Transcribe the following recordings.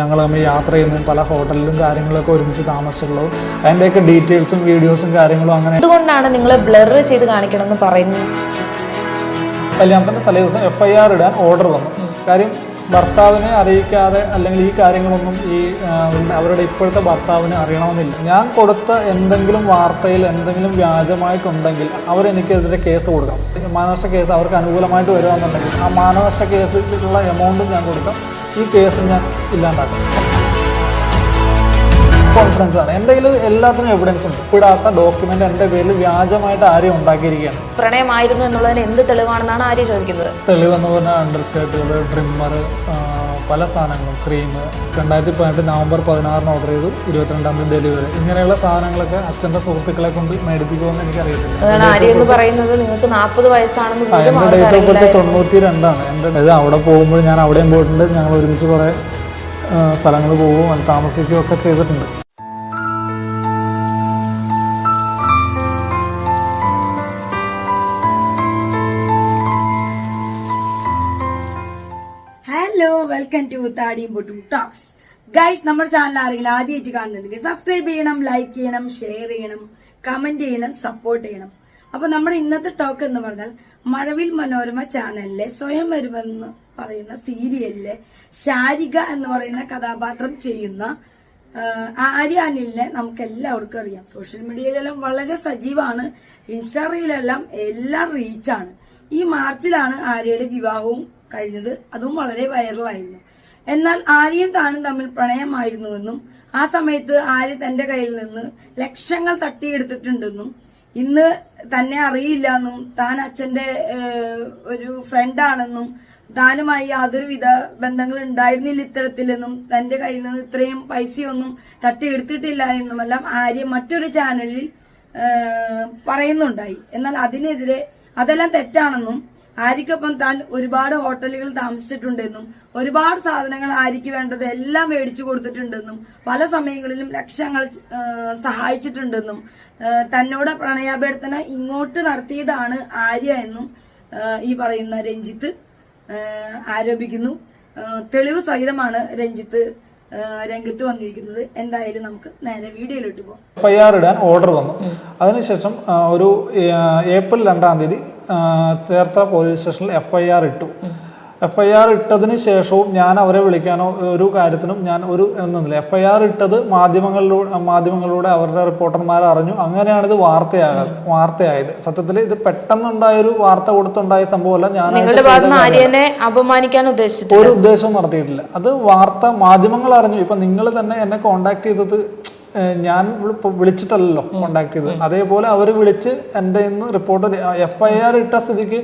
ഞങ്ങൾ തമ്മിൽ യാത്ര ചെയ്യുന്നതും പല ഹോട്ടലിലും കാര്യങ്ങളൊക്കെ ഒരുമിച്ച് താമസിച്ചുള്ളൂ അതിന്റെയൊക്കെ ഡീറ്റെയിൽസും വീഡിയോസും കാര്യങ്ങളും അങ്ങനെ അതുകൊണ്ടാണ് നിങ്ങൾ ബ്ലർ ചെയ്ത് കാണിക്കണമെന്ന് പറയുന്നത്? കല്യാണത്തിന്റെ തലേദിവസം എഫ് ഐ ആർ ഇടാൻ ഓർഡർ വന്നു. കാര്യം ഭർത്താവിനെ അറിയിക്കാതെ അല്ലെങ്കിൽ ഈ കാര്യങ്ങളൊന്നും ഈ അവരുടെ ഇപ്പോഴത്തെ ഭർത്താവിനെ അറിയണമെന്നില്ല. ഞാൻ കൊടുത്ത എന്തെങ്കിലും വാർത്തയിൽ എന്തെങ്കിലും വ്യാജമായിട്ടുണ്ടെങ്കിൽ അവരെനിക്കെതിരെ കേസ് കൊടുക്കാം മാനനഷ്ട കേസ് അവർക്ക് അനുകൂലമായിട്ട് വരുവാന്നുണ്ടെങ്കിൽ ആ മാനനഷ്ട കേസിലുള്ള എമൗണ്ടും ഞാൻ കൊടുക്കാം. ഈ കേസ് ഞാൻ ഇല്ലാണ്ടാക്കും. കോൺഫിഡൻസ് ആണ്. എന്റെ കയ്യിൽ എല്ലാത്തിനും എവിഡൻസ് ഉണ്ട്. ഇപ്പിടാത്ത ഡോക്യുമെന്റ് എന്റെ പേരിൽ വ്യാജമായിട്ട് ആരെയും ഉണ്ടാക്കിയിരിക്കുകയാണ്. പ്രണയമായിരുന്നു എന്നുള്ളതിന് എന്ത് തെളിവാണെന്നാണ് ആര്യ ചോദിക്കുന്നത്? തെളിവെന്ന് പറഞ്ഞാൽ അണ്ടർ സ്കേർട്ടുകൾ ട്രിമ്മർ പല സാധനങ്ങളും. ക്രീം രണ്ടായിരത്തി പതിനെട്ട് നവംബർ പതിനാറിന് ഓർഡർ ചെയ്തു. ഇരുപത്തിരണ്ടാം തീയതി ഡെലിവറി ഇങ്ങനെയുള്ള സാധനങ്ങളൊക്കെ അച്ഛന്റെ സുഹൃത്തുക്കളെ കൊണ്ട് മേടിപ്പിക്കുമെന്ന് എനിക്കറിയത്തില്ല. അതാണ് ആര്യ എന്ന് പറയുന്നത്. നിങ്ങൾക്ക് നാൽപ്പത് വയസ്സാണെന്ന് ആ, പോലും എന്റെ ഡേറ്റ് ഓഫ് തൊണ്ണൂറ്റി രണ്ടാണ് എന്റെ ഇത് അവിടെ പോകുമ്പോൾ ഞാൻ അവിടെയും പോയിട്ടുണ്ട്. ഞങ്ങൾ ഒരുമിച്ച് കുറേ സ്ഥലങ്ങൾ പോവുകയും താമസിക്കുകയും ഒക്കെ ചെയ്തിട്ടുണ്ട്. വെൽക്കം ടു താടിയും പൊട്ടും ടോക്സ് ഗൈസ് നമ്മുടെ ചാനൽ ആരെങ്കിലും ആദ്യമായിട്ട് കാണുന്നുണ്ടെങ്കിൽ സബ്സ്ക്രൈബ് ചെയ്യണം ലൈക്ക് ചെയ്യണം ഷെയർ ചെയ്യണം കമന്റ് ചെയ്യണം സപ്പോർട്ട് ചെയ്യണം. അപ്പൊ നമ്മുടെ ഇന്നത്തെ ടോക്ക് എന്ന് പറഞ്ഞാൽ മഴവിൽ മനോരമ ചാനലിലെ സ്വയം വരുമെന്ന് പറയുന്ന സീരിയലിലെ ശാരിക എന്ന് പറയുന്ന കഥാപാത്രം ചെയ്യുന്ന ആര്യ അനിലിനെ നമുക്ക് എല്ലാവർക്കും അറിയാം. സോഷ്യൽ മീഡിയയിലെല്ലാം വളരെ സജീവമാണ്. ഇൻസ്റ്റാഗ്രാമിലെല്ലാം എല്ലാം റീച്ചാണ് ഈ മാർച്ചിലാണ് ആര്യയുടെ വിവാഹവും കഴിഞ്ഞത് അതും വളരെ വൈറലായിരുന്നു. എന്നാൽ ആര്യയും താനും തമ്മിൽ പ്രണയമായിരുന്നുവെന്നും ആ സമയത്ത് ആര്യ തന്റെ കയ്യിൽ നിന്ന് ലക്ഷങ്ങൾ തട്ടിയെടുത്തിട്ടുണ്ടെന്നും ഇന്ന് തന്നെ അറിയില്ല എന്നും താൻ അച്ഛന്റെ ഒരു ഫ്രണ്ടാണെന്നും താനുമായി യാതൊരുവിധ ബന്ധങ്ങൾ ഉണ്ടായിരുന്നില്ല ഇത്തരത്തിലെന്നും തന്റെ കയ്യിൽ നിന്ന് ഇത്രയും പൈസയൊന്നും തട്ടിയെടുത്തിട്ടില്ല എന്നുമെല്ലാം ആര്യ മറ്റൊരു ചാനലിൽ പറയുന്നുണ്ടായി. എന്നാൽ അതിനെതിരെ അതെല്ലാം തെറ്റാണെന്നും ആര്യക്കൊപ്പം താൻ ഒരുപാട് ഹോട്ടലുകൾ താമസിച്ചിട്ടുണ്ടെന്നും ഒരുപാട് സാധനങ്ങൾ ആരിക്ക് വേണ്ടത് എല്ലാം മേടിച്ചു കൊടുത്തിട്ടുണ്ടെന്നും പല സമയങ്ങളിലും ലക്ഷങ്ങൾ സഹായിച്ചിട്ടുണ്ടെന്നും തന്നോട് പ്രണയാഭ്യർത്ഥന ഇങ്ങോട്ട് നടത്തിയതാണ് ആര്യ എന്നും ഈ പറയുന്ന രഞ്ജിത്ത് ആരോപിക്കുന്നു. തെളിവ് സഹിതമാണ് രഞ്ജിത്ത് രംഗത്ത് വന്നിരിക്കുന്നത്. എന്തായാലും നമുക്ക് നേരെ വീഡിയോയിലിട്ട് പോകാം ഓർഡർ വന്നു. അതിനുശേഷം ഒരു ഏപ്രിൽ രണ്ടാം തീയതി ചേർത്ത പോലീസ് സ്റ്റേഷനിൽ എഫ് ഐ ആർ ഇട്ടു. എഫ് ഐ ആർ ഇട്ടതിന് ശേഷവും ഞാൻ അവരെ വിളിക്കാനോ ഒരു കാര്യത്തിനും ഞാൻ ഒരു എന്നില്ല എഫ് ഐ ആർ ഇട്ടത് മാധ്യമങ്ങളിലൂടെ മാധ്യമങ്ങളിലൂടെ അവരുടെ റിപ്പോർട്ടർമാർ അറിഞ്ഞു. അങ്ങനെയാണ് ഇത് വാർത്തയാകാത് വാർത്തയായത്. സത്യത്തിൽ ഇത് പെട്ടെന്നുണ്ടായൊരു വാർത്ത കൊടുത്തുണ്ടായ സംഭവമല്ല ഞാൻ അപമാനിക്കാൻ ഒരു ഉദ്ദേശവും നടത്തിയിട്ടില്ല. അത് വാർത്ത മാധ്യമങ്ങൾ അറിഞ്ഞു. ഇപ്പൊ നിങ്ങൾ തന്നെ എന്നെ കോണ്ടാക്ട് ചെയ്തത് ഞാൻ വിളിച്ചിട്ടല്ലോ ചെയ്തത് അതേപോലെ അവർ വിളിച്ച് എന്റെ ഇന്ന് റിപ്പോർട്ട് എഫ് ഐ ആർ ഇട്ട സ്ഥിതിക്ക്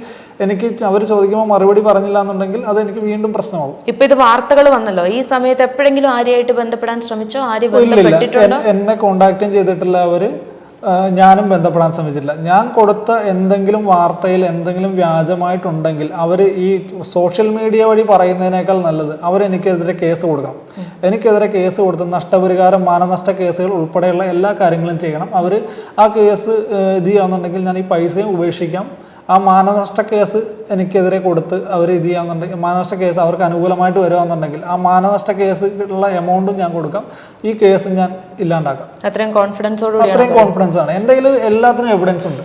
എനിക്ക് അവർ ചോദിക്കുമ്പോൾ മറുപടി പറഞ്ഞില്ല എന്നുണ്ടെങ്കിൽ അത് എനിക്ക് വീണ്ടും പ്രശ്നമാകും. ഇപ്പൊ ഇത് വാർത്തകൾ വന്നല്ലോ. ഈ സമയത്ത് എപ്പോഴെങ്കിലും ആരെയായിട്ട് ബന്ധപ്പെടാൻ ശ്രമിച്ചോ? ഇല്ലില്ല. എന്നെ കോണ്ടാക്ടും ചെയ്തിട്ടില്ല അവർ. ഞാനും ബന്ധപ്പെടാൻ ശ്രമിച്ചിട്ടില്ല. ഞാൻ കൊടുത്ത എന്തെങ്കിലും വാർത്തയിൽ എന്തെങ്കിലും വ്യാജമായിട്ടുണ്ടെങ്കിൽ അവർ ഈ സോഷ്യൽ മീഡിയ വഴി പറയുന്നതിനേക്കാൾ നല്ലത് അവരെനിക്കെതിരെ കേസ് കൊടുക്കണം. എനിക്കെതിരെ കേസ് കൊടുത്ത് നഷ്ടപരിഹാരം മാനനഷ്ട കേസുകൾ ഉൾപ്പെടെയുള്ള എല്ലാ കാര്യങ്ങളും ചെയ്യണം. അവർ ആ കേസ് ഇത് ചെയ്യാന്നുണ്ടെങ്കിൽ ഞാൻ ഈ പൈസയും ഉപേക്ഷിക്കാം. ആ മാനനഷ്ട കേസ് എനിക്കെതിരെ കൊടുത്ത് അവർ ഇത് ചെയ്യാന്നുണ്ടെങ്കിൽ മാനനഷ്ട കേസ് അവർക്ക് അനുകൂലമായിട്ട് വരുവാന്നുണ്ടെങ്കിൽ ആ മാനനഷ്ട കേസ് ഉള്ള എമൗണ്ടും ഞാൻ കൊടുക്കാം. ഈ കേസ് ഞാൻ ഇല്ലാണ്ടാക്കാം. അത്രയും കോൺഫിഡൻസോട് അത്രയും കോൺഫിഡൻസ് ആണ്. എന്റെ കയ്യിൽ എല്ലാത്തിനും എവിഡൻസ് ഉണ്ട്.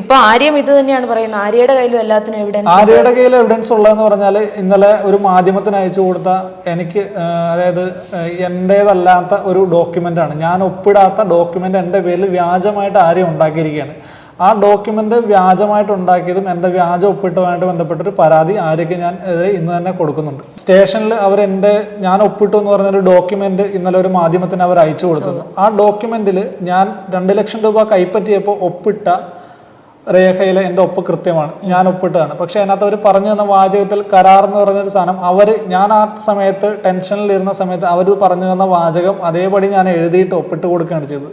ഇപ്പൊ ആര്യം ഇത് തന്നെയാണ് പറയുന്നത്. ആര്യയുടെ കയ്യിലും എല്ലാത്തിനും എവിഡൻസ് ആര്യയുടെ കയ്യിൽ എവിഡൻസ് ഉള്ളതെന്ന് പറഞ്ഞാൽ ഇന്നലെ ഒരു മാധ്യമത്തിന് അയച്ചു കൊടുത്ത എനിക്ക് അതായത് എന്റെതല്ലാത്ത എന്റേതല്ലാത്ത ഒരു ഡോക്യുമെന്റ് ആണ്. ഞാൻ ഒപ്പിടാത്ത ഡോക്യുമെന്റ് എന്റെ പേരിൽ വ്യാജമായിട്ട് ആര്യം ഉണ്ടാക്കിയിരിക്കുകയാണ്. ആ ഡോക്യുമെന്റ് വ്യാജമായിട്ട് ഉണ്ടാക്കിയതും എന്റെ വ്യാജ ഒപ്പിട്ടുമായിട്ട് ബന്ധപ്പെട്ടൊരു പരാതി ആരൊക്കെ ഞാൻ ഇന്ന് തന്നെ കൊടുക്കുന്നുണ്ട്. സ്റ്റേഷനിൽ അവർ എന്റെ ഞാൻ ഒപ്പിട്ടു എന്ന് പറഞ്ഞൊരു ഡോക്യുമെന്റ് ഇന്നലെ ഒരു മാധ്യമത്തിന് അവർ അയച്ചു കൊടുത്തിരുന്നു. ആ ഡോക്യുമെന്റിൽ ഞാൻ രണ്ട് ലക്ഷം രൂപ കൈപ്പറ്റിയപ്പോൾ ഒപ്പിട്ട രേഖയിലെ എന്റെ ഒപ്പ് കൃത്യമാണ്. ഞാൻ ഒപ്പിട്ടതാണ്. പക്ഷെ അതിനകത്ത് അവർ പറഞ്ഞു തന്ന വാചകത്തിൽ കരാർ എന്ന് പറഞ്ഞൊരു സാധനം അവർ ഞാൻ ആ സമയത്ത് ടെൻഷനിലിരുന്ന സമയത്ത് അവർ പറഞ്ഞു തന്ന വാചകം അതേപടി ഞാൻ എഴുതിയിട്ട് ഒപ്പിട്ട് കൊടുക്കുകയാണ് ചെയ്തത്.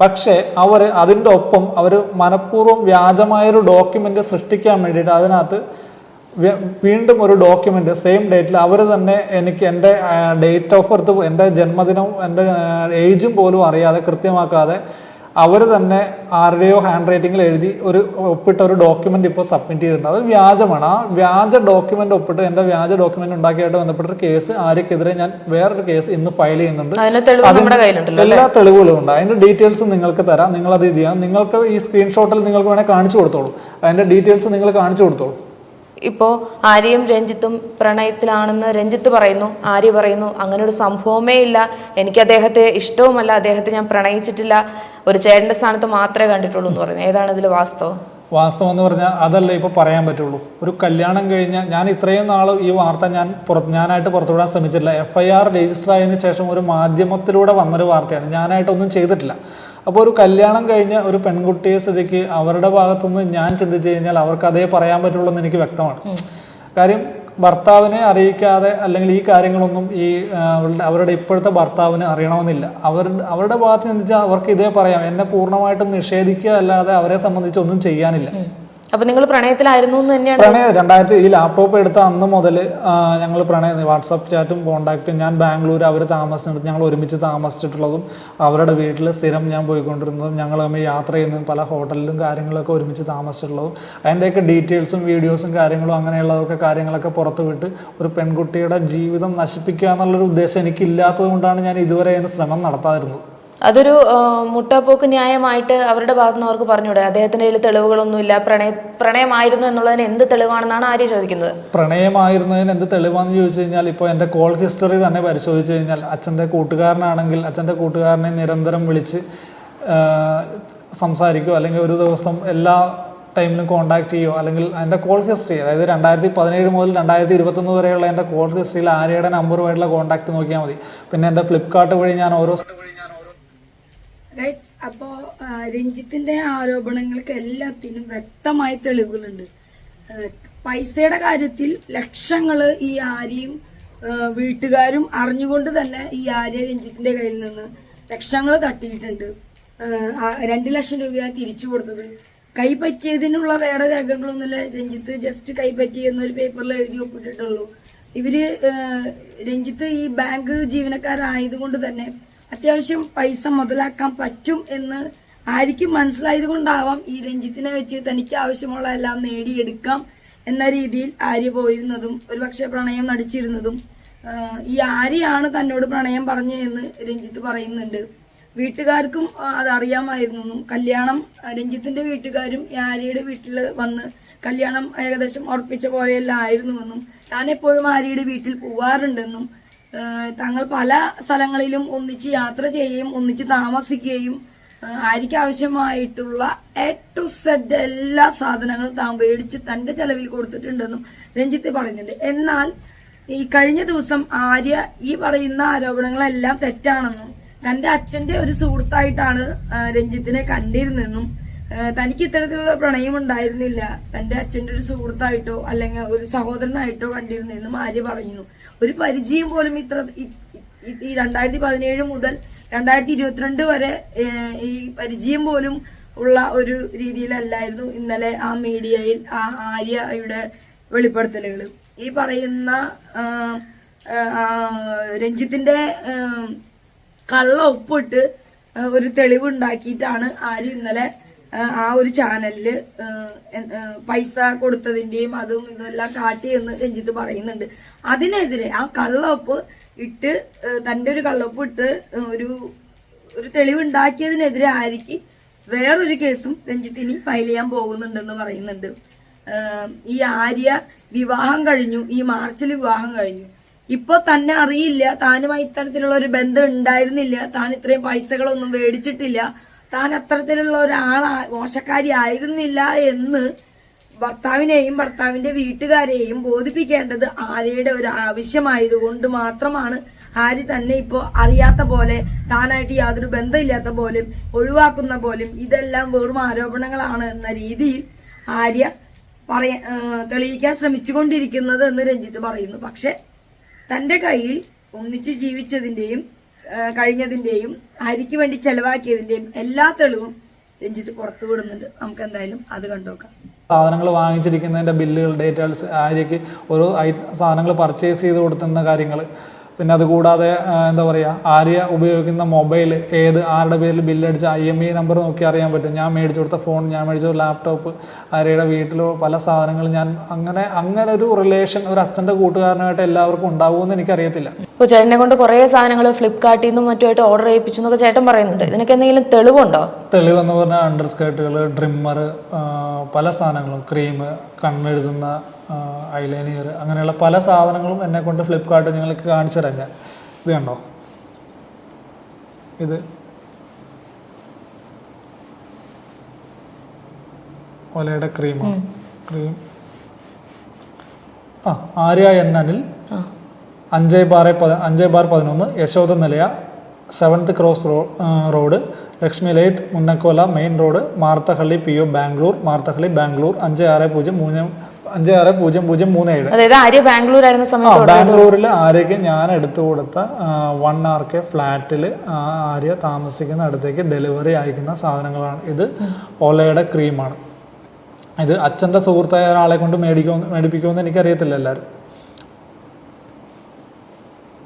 പക്ഷേ അവർ അതിന്റെ ഒപ്പം അവർ മനഃപൂർവം വ്യാജമായൊരു ഡോക്യുമെന്റ് സൃഷ്ടിക്കാൻ വേണ്ടിയിട്ട് അതിനകത്ത് വീണ്ടും ഒരു ഡോക്യുമെന്റ് സെയിം ഡേറ്റിൽ അവർ തന്നെ എനിക്ക് എന്റെ ഡേറ്റ് ഓഫ് ബർത്ത് എന്റെ ജന്മദിനവും എന്റെ ഏജും പോലും അറിയാതെ കൃത്യമാക്കാതെ അവർ തന്നെ ആരുടെയോ ഹാൻഡ് റൈറ്റിങ്ങിൽ എഴുതി ഒരു ഒപ്പിട്ട ഒരു ഡോക്യുമെന്റ് ഇപ്പോൾ സബ്മിറ്റ് ചെയ്തിട്ടുണ്ട്. അത് വ്യാജമാണ്. ആ വ്യാജ ഡോക്യുമെന്റ് ഒപ്പിട്ട് എന്റെ വ്യാജ ഡോക്യുമെന്റ് ഉണ്ടാക്കിയായിട്ട് ബന്ധപ്പെട്ട കേസ് ആര്യക്കെതിരെ ഞാൻ വേറൊരു കേസ് ഇന്ന് ഫയൽ ചെയ്യുന്നുണ്ട്. എല്ലാ തെളിവുകളും ഉണ്ട്. അതിന്റെ ഡീറ്റെയിൽസ് നിങ്ങൾക്ക് തരാം. നിങ്ങൾ അത് ഇത് ചെയ്യാം. നിങ്ങൾക്ക് ഈ സ്ക്രീൻഷോട്ടിൽ നിങ്ങൾക്ക് വേണേൽ കാണിച്ചു കൊടുത്തോളൂ. അതിന്റെ ഡീറ്റെയിൽസ് നിങ്ങൾ കാണിച്ചു കൊടുത്തോളൂ. ഇപ്പോൾ ആര്യയും രഞ്ജിത്തും പ്രണയത്തിലാണെന്ന് രഞ്ജിത്ത് പറയുന്നു ആര്യ പറയുന്നു അങ്ങനെ ഒരു സംഭവമേ ഇല്ല. എനിക്ക് അദ്ദേഹത്തെ ഇഷ്ടവുമല്ല അദ്ദേഹത്തെ ഞാൻ പ്രണയിച്ചിട്ടില്ല. ഒരു ചേട്ടന്റെ സ്ഥാനത്ത് മാത്രമേ കണ്ടിട്ടുള്ളൂ എന്ന് പറയുന്നത് ഏതാണ് ഇതിൽ വാസ്തവം? വാസ്തവം എന്ന് പറഞ്ഞാൽ അതല്ല ഇപ്പോൾ പറയാൻ പറ്റുള്ളൂ. ഒരു കല്യാണം കഴിഞ്ഞ ഞാൻ ഇത്രയും നാൾ ഈ വാർത്ത ഞാൻ പുറത്ത് ഞാനായിട്ട് പുറത്തുവിടാൻ ശ്രമിച്ചിട്ടില്ല. എഫ് ഐ ആർ രജിസ്റ്റർ ആയതിനു ശേഷം ഒരു മാധ്യമത്തിലൂടെ വന്നൊരു വാർത്തയാണ്. ഞാനായിട്ടൊന്നും ചെയ്തിട്ടില്ല. അപ്പോൾ ഒരു കല്യാണം കഴിഞ്ഞ ഒരു പെൺകുട്ടിയെ സ്ഥിതിക്ക് അവരുടെ ഭാഗത്തുനിന്ന് ഞാൻ ചിന്തിച്ചു കഴിഞ്ഞാൽ അവർക്ക് അതേ പറയാൻ പറ്റുള്ളൂ എന്ന് എനിക്ക് വ്യക്തമാണ്. കാര്യം ഭർത്താവിനെ അറിയിക്കാതെ അല്ലെങ്കിൽ ഈ കാര്യങ്ങളൊന്നും ഈ അവരുടെ ഇപ്പോഴത്തെ ഭർത്താവിന് അറിയണമെന്നില്ല. അവർ അവരുടെ ഭാഗത്ത് ചിന്തിച്ചാൽ അവർക്ക് ഇതേ പറയാം. എന്നെ പൂർണമായിട്ടും നിഷേധിക്കുക അല്ലാതെ അവരെ സംബന്ധിച്ച് ഒന്നും ചെയ്യാനില്ല. അപ്പൊ നിങ്ങൾ പ്രണയത്തിലായിരുന്നു തന്നെയാണ്? പ്രണയം രണ്ടായിരത്തി ഈ ലാപ്ടോപ്പ് എടുത്ത അന്ന് മുതൽ ഞങ്ങൾ പ്രണയം വാട്സപ്പ് ചാറ്റും കോണ്ടാക്റ്റും ഞാൻ ബാംഗ്ലൂർ അവർ താമസിച്ചിട്ട് ഞങ്ങൾ ഒരുമിച്ച് താമസിച്ചിട്ടുള്ളതും അവരുടെ വീട്ടിൽ സ്ഥിരം ഞാൻ പോയിക്കൊണ്ടിരുന്നതും ഞങ്ങൾ തമ്മിൽ യാത്ര ചെയ്യുന്നതും പല ഹോട്ടലിലും കാര്യങ്ങളൊക്കെ ഒരുമിച്ച് താമസിച്ചിട്ടുള്ളതും അതിന്റെയൊക്കെ ഡീറ്റെയിൽസും വീഡിയോസും കാര്യങ്ങളും അങ്ങനെയുള്ളതൊക്കെ കാര്യങ്ങളൊക്കെ പുറത്തുവിട്ട് ഒരു പെൺകുട്ടിയുടെ ജീവിതം നശിപ്പിക്കുക എന്നുള്ളൊരു ഉദ്ദേശം എനിക്കില്ലാത്തത് കൊണ്ടാണ് ഞാൻ ഇതുവരെ അതിന് ശ്രമം നടത്താതിരുന്നത്. അതൊരു മുട്ടപ്പോക്ക് ന്യായമായിട്ട് അവരുടെ ഭാഗത്തുനിന്ന് അവർക്ക് പറഞ്ഞൂടെ അദ്ദേഹത്തിന്റെ കയ്യിൽ തെളിവുകളൊന്നുമില്ല പ്രണയ പ്രണയമായിരുന്നു എന്നുള്ളതിന് എന്ത് തെളിവാണെന്നാണ് ആര്യ ചോദിക്കുന്നത്? പ്രണയമായിരുന്നതിന് എന്ത് തെളിവാണെന്ന് ചോദിച്ചു കഴിഞ്ഞാൽ ഇപ്പോൾ എന്റെ കോൾ ഹിസ്റ്ററി തന്നെ പരിശോധിച്ച് കഴിഞ്ഞാൽ അച്ഛന്റെ കൂട്ടുകാരനാണെങ്കിൽ അച്ഛന്റെ കൂട്ടുകാരനെ നിരന്തരം വിളിച്ച് സംസാരിക്കുക അല്ലെങ്കിൽ ഒരു ദിവസം എല്ലാ ടൈമിലും കോൺടാക്ട് ചെയ്യുമോ അല്ലെങ്കിൽ എന്റെ കോൾ ഹിസ്റ്ററി അതായത് രണ്ടായിരത്തി പതിനേഴ് മുതൽ രണ്ടായിരത്തി ഇരുപത്തൊന്ന് വരെയുള്ള എന്റെ കോൾ ഹിസ്റ്ററിയിൽ ആര്യയുടെ നമ്പറുമായിട്ടുള്ള കോൺടാക്ട് നോക്കിയാൽ മതി. പിന്നെ എന്റെ ഫ്ലിപ്കാർട്ട് വഴി ഞാൻ ഓരോ Guys, അപ്പോ രഞ്ജിത്തിന്റെ ആരോപണങ്ങൾക്ക് എല്ലാത്തിനും വ്യക്തമായ തെളിവുകളുണ്ട്. പൈസയുടെ കാര്യത്തിൽ ലക്ഷങ്ങൾ ഈ ആര്യയും വീട്ടുകാരും അറിഞ്ഞുകൊണ്ട് തന്നെ ഈ ആര്യ രഞ്ജിത്തിന്റെ കയ്യിൽ നിന്ന് ലക്ഷങ്ങൾ തട്ടിയിട്ടുണ്ട്. രണ്ട് ലക്ഷം രൂപയാണ് തിരിച്ചു കൊടുത്തത്. കൈപ്പറ്റിയതിനുള്ള വേറെ രേഖകളൊന്നുമില്ല. രഞ്ജിത്ത് ജസ്റ്റ് കൈപ്പറ്റിയെന്നൊരു പേപ്പറിൽ എഴുതി ഒപ്പിട്ടിട്ടുള്ളൂ. ഇവർ രഞ്ജിത്ത് ഈ ബാങ്ക് ജീവനക്കാരായതുകൊണ്ട് തന്നെ അത്യാവശ്യം പൈസ മുതലാക്കാൻ പറ്റും എന്ന് ആയിരിക്കും മനസ്സിലായത് കൊണ്ടാവാം ഈ രഞ്ജിത്തിനെ വെച്ച് തനിക്ക് ആവശ്യമുള്ള എല്ലാം നേടിയെടുക്കാം എന്ന രീതിയിൽ ആര്യ പോയിരുന്നതും ഒരുപക്ഷെ പ്രണയം നടിച്ചിരുന്നതും ഈ ആര്യയാണ് തന്നോട് പ്രണയം പറഞ്ഞു എന്ന് രഞ്ജിത്ത് പറയുന്നുണ്ട്. വീട്ടുകാർക്കും അതറിയാമായിരുന്നു കല്യാണം രഞ്ജിത്തിന്റെ വീട്ടുകാരും ആര്യയുടെ വീട്ടിൽ വന്ന് കല്യാണം ഏകദേശം ഉറപ്പിച്ച പോലെയെല്ലാം ആയിരുന്നുവെന്നും ഞാൻ എപ്പോഴും ആര്യയുടെ വീട്ടിൽ പോവാറുണ്ടെന്നും തങ്ങൾ പല സ്ഥലങ്ങളിലും ഒന്നിച്ച് യാത്ര ചെയ്യുകയും ഒന്നിച്ച് താമസിക്കുകയും ഏഹ് ആവശ്യമായിട്ടുള്ള എ ടു സെഡ് എല്ലാ സാധനങ്ങളും താൻ മേടിച്ച് തന്റെ ചെലവിൽ കൊടുത്തിട്ടുണ്ടെന്നും രഞ്ജിത്ത് പറയുന്നുണ്ട്. എന്നാൽ ഈ കഴിഞ്ഞ ദിവസം ആര്യ ഈ പറയുന്ന ആരോപണങ്ങളെല്ലാം തെറ്റാണെന്നും തന്റെ അച്ഛന്റെ ഒരു സുഹൃത്തായിട്ടാണ് രഞ്ജിത്തിനെ കണ്ടിരുന്നെന്നും തനിക്ക് ഇത്തരത്തിലുള്ള പ്രണയം ഉണ്ടായിരുന്നില്ല. തന്റെ അച്ഛന്റെ ഒരു സുഹൃത്തായിട്ടോ അല്ലെങ്കിൽ ഒരു സഹോദരനായിട്ടോ കണ്ടിരുന്നെന്നും ആര്യ പറയുന്നു. ഒരു പരിചയം പോലും ഇത്ര ഈ- രണ്ടായിരത്തി പതിനേഴ് മുതൽ രണ്ടായിരത്തി ഇരുപത്തിരണ്ട് വരെ ഈ പരിചയം പോലും ഉള്ള ഒരു രീതിയിലല്ലായിരുന്നു ഇന്നലെ ആ മീഡിയയിൽ ആ ആര്യയുടെ വെളിപ്പെടുത്തലുകൾ ഈ പറയുന്ന രഞ്ജിത്തിന്റെ കള്ള ഒപ്പിട്ട് ഒരു തെളിവുണ്ടാക്കിയിട്ടാണ് ആര് ഇന്നലെ ആ, ഒരു ആ, പൈസ കൊടുത്തതിന്റെയും അതും ഇതെല്ലാം കാട്ടി എന്ന് രഞ്ജിത്ത് പറയുന്നുണ്ട്. അതിനെതിരെ ആ കള്ളൊപ്പ് ഇട്ട് തന്റെ ഒരു കള്ളൊപ്പ് ഇട്ട് ഒരു ഒരു തെളിവുണ്ടാക്കിയതിനെതിരെ ആയിരിക്കും വേറൊരു കേസും രഞ്ജിത്ത് ഇനി ഫയൽ ചെയ്യാൻ പോകുന്നുണ്ടെന്ന് പറയുന്നുണ്ട്. ഈ ആര്യ വിവാഹം കഴിഞ്ഞു ഈ മാർച്ചിൽ വിവാഹം കഴിഞ്ഞു. ഇപ്പൊ തന്നെ അറിയില്ല താനുമായി ഇത്തരത്തിലുള്ള ഒരു ബന്ധം ഉണ്ടായിരുന്നില്ല താൻ ഇത്രയും പൈസകളൊന്നും മേടിച്ചിട്ടില്ല. താൻ അത്തരത്തിലുള്ള ഒരാൾ മോശക്കാരി ആയിരുന്നില്ല എന്ന് ഭർത്താവിനെയും ഭർത്താവിന്റെ വീട്ടുകാരെയും ബോധിപ്പിക്കേണ്ടത് ആര്യയുടെ ഒരു ആവശ്യമായതുകൊണ്ട് മാത്രമാണ്. ആര്യ തന്നെ ഇപ്പോൾ അറിയാത്ത പോലെ താനായിട്ട് യാതൊരു ബന്ധമില്ലാത്ത പോലും ഒഴിവാക്കുന്ന പോലും ഇതെല്ലാം വെറും ആരോപണങ്ങളാണ് എന്ന രീതിയിൽ ആര്യ പറയ തെളിയിക്കാൻ ശ്രമിച്ചുകൊണ്ടിരിക്കുന്നത് എന്ന് രഞ്ജിത്ത് പറയുന്നു. പക്ഷെ തന്റെ കയ്യിൽ ഒന്നിച്ച് ജീവിച്ചതിന്റെയും ആ, കഴിഞ്ഞതിന്റെയും ആര്യയ്ക്ക് വേണ്ടി ചെലവാക്കിയതിന്റെയും എല്ലാ തെളിവും രഞ്ജിത്ത് പുറത്തു വിടുന്നുണ്ട്. നമുക്ക് എന്തായാലും അത് കണ്ടുനോക്കാം. സാധനങ്ങൾ വാങ്ങിച്ചിരിക്കുന്നതിന്റെ ബില്ലുകൾ ഡീറ്റെയിൽസ് ആര്യയ്ക്ക് ഓരോ സാധനങ്ങൾ പർച്ചേസ് ചെയ്ത് കൊടുത്തുന്ന കാര്യങ്ങൾ പിന്നെ അതുകൂടാതെ എന്താ പറയുക ആര്യ ഉപയോഗിക്കുന്ന മൊബൈൽ ഏത് ആരുടെ പേരിൽ ബില്ലടിച്ച ഐ എം ഇ നമ്പർ നോക്കി അറിയാൻ പറ്റും. ഞാൻ മേടിച്ചു കൊടുത്ത ഫോൺ ഞാൻ മേടിച്ച ലാപ്ടോപ്പ് ആര്യയുടെ വീട്ടിലോ പല സാധനങ്ങളും ഞാൻ അങ്ങനെ അങ്ങനെ ഒരു റിലേഷൻ ഒരു അച്ഛന്റെ കൂട്ടുകാരനായിട്ട് എല്ലാവർക്കും ഉണ്ടാവുമെന്ന് എനിക്കറിയത്തില്ല. ഇപ്പോൾ ചേട്ടനെ കൊണ്ട് കുറേ സാധനങ്ങൾ ഫ്ലിപ്കാർട്ടിൽ നിന്നും മറ്റുമായിട്ട് ഓർഡർ ചെയ്യിപ്പിച്ചു എന്നൊക്കെ ചേട്ടൻ പറയുന്നുണ്ട്. ഇതിനൊക്കെ എന്തെങ്കിലും തെളിവുണ്ടോ? തെളിവെന്ന് പറഞ്ഞാൽ അണ്ടർ സ്കേർട്ടുകൾ ഡ്രിമ്മർ പല സാധനങ്ങളും ക്രീം കണ്ണെഴുതുന്ന ഐലൈനിയർ അങ്ങനെയുള്ള പല സാധനങ്ങളും എന്നെ കൊണ്ട് ഫ്ലിപ്കാർട്ട് നിങ്ങൾക്ക് കാണിച്ചു തരാം ഞാൻ. ഇത് കണ്ടോ? ഇത്. ഒലയുടെ ക്രീമാണ് ക്രീം ആ ആര്യ എൻ അനിൽ. അഞ്ച് ബാറ് പതി അഞ്ച് ബാർ പതിനൊന്ന് യശോദ നിലയ സെവൻത്ത് ക്രോസ് റോ road Lakshmi lathe Munnekolala main road Marathahalli P O Bangalore Marathahalli Bangalore അഞ്ച് ആറ് പൂജ്യം മൂന്ന് അഞ്ച് ആറ് പൂജ്യം പൂജ്യം മൂന്ന് ഏഴ്. അതായത് ആര്യ ബാംഗ്ലൂർ ആയിരുന്ന സമയത്ത് ബാംഗ്ലൂരിൽ ആര്യയ്ക്ക് ഞാൻ എടുത്തു കൊടുത്ത വൺ ആർ കെ ഫ്ലാറ്റിൽ ആര്യ താമസിക്കുന്ന അടുത്തേക്ക് ഡെലിവറി അയക്കുന്ന സാധനങ്ങളാണ്. ഇത് ഒലയുടെ ക്രീമാണ്. ഇത് അച്ഛന്റെ സുഹൃത്തായ ഒരാളെ കൊണ്ട് മേടിക്കുമെന്ന് മേടിപ്പിക്കുമെന്ന് എനിക്കറിയത്തില്ല എല്ലാവരും.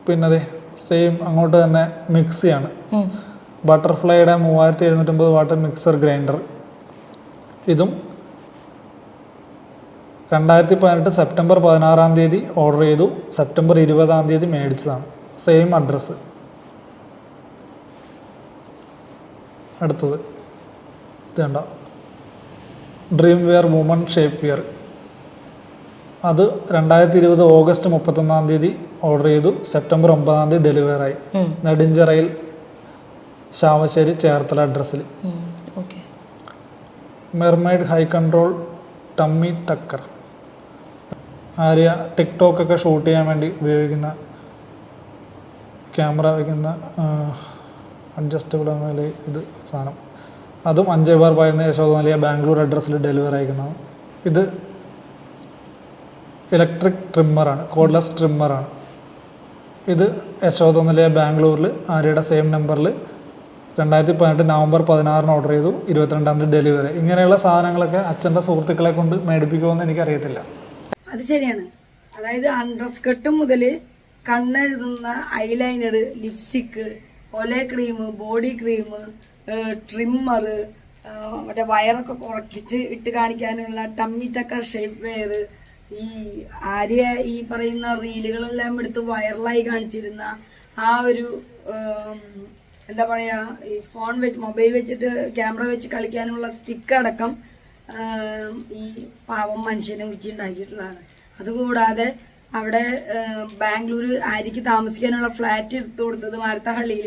പിന്നെ അതെ സെയിം അങ്ങോട്ട് തന്നെ മിക്സിയാണ്. ബട്ടർഫ്ലൈയുടെ മൂവായിരത്തി എഴുന്നൂറ്റമ്പത് വാട്ട് മിക്സർ ഗ്രൈൻഡർ. ഇതും രണ്ടായിരത്തി പതിനെട്ട് സെപ്റ്റംബർ പതിനാറാം തീയതി ഓർഡർ ചെയ്തു. സെപ്റ്റംബർ ഇരുപതാം തീയതി മേടിച്ചതാണ്. സെയിം അഡ്രസ്സ് അടുത്തത്. ഇത് കണ്ടോ? Dream wear woman shape wear അത് രണ്ടായിരത്തി ഇരുപത് ഓഗസ്റ്റ് മുപ്പത്തൊന്നാം തീയതി ഓർഡർ ചെയ്തു. സെപ്റ്റംബർ ഒമ്പതാം തീയതി ഡെലിവറായി ആയി. നെടുഞ്ചിറയിൽ ശാമശ്ശേരി ചേർത്തല അഡ്രസ്സിൽ mermaid high control tummy tucker Arya ടിക്ടോക്കൊക്കെ ഷൂട്ട് ചെയ്യാൻ വേണ്ടി ഉപയോഗിക്കുന്ന ക്യാമറ വയ്ക്കുന്ന അഡ്ജസ്റ്റബിൾ മേലെ ഇത് സാധനം. അതും അഞ്ചേ ബാർ പതിനൊന്ന് യശോദ നിലയ ബാംഗ്ലൂർ അഡ്രസ്സിൽ ഡെലിവറി അയക്കുന്നതാണ് ഇത് ഇലക്ട്രിക് ട്രിമ്മറാണ് കോഡ്ലെസ് ട്രിമ്മറാണ് ഇത് യശോദ നിലയ ബാംഗ്ലൂരിൽ ആര്യയുടെ സെയിം നമ്പറിൽ രണ്ടായിരത്തി പതിനെട്ട് നവംബർ പതിനാറിന് ഓർഡർ ചെയ്തു ഇരുപത്തിരണ്ടാം തീയതി ഡെലിവറി ഇങ്ങനെയുള്ള സാധനങ്ങളൊക്കെ അച്ഛന്റെ സുഹൃത്തുക്കളെ കൊണ്ട് മേടിപ്പിക്കുമെന്ന് എനിക്കറിയത്തില്ല. അത് ശരിയാണ്. അതായത് അണ്ടർസ്കർട്ട് മുതൽ കണ്ണെഴുതുന്ന eyeliner lipstick Olay cream body cream trimmer മറ്റേ വയറൊക്കെ കുറക്കിച്ച് ഇട്ട് കാണിക്കാനുള്ള ടമ്മി ചക്ക ഷേപ്പ് വെയർ ഈ ആര്യ ഈ പറയുന്ന റീലുകളെല്ലാം എടുത്ത് വൈറലായി കാണിച്ചിരുന്ന ആ ഒരു എന്താ പറയുക ഈ ഫോൺ വെച്ച് മൊബൈൽ വെച്ചിട്ട് ക്യാമറ വെച്ച് കളിക്കാനുള്ള സ്റ്റിക്ക് അടക്കം ഈ പാവം മനുഷ്യനെ ഉണ്ടാക്കിയിട്ടുള്ളതാണ് അതുകൂടാതെ അവിടെ ബാംഗ്ലൂർ ആര്യക്ക് താമസിക്കാനുള്ള ഫ്ലാറ്റ് എടുത്തു കൊടുത്തത് മാരത്തഹള്ളിയിൽ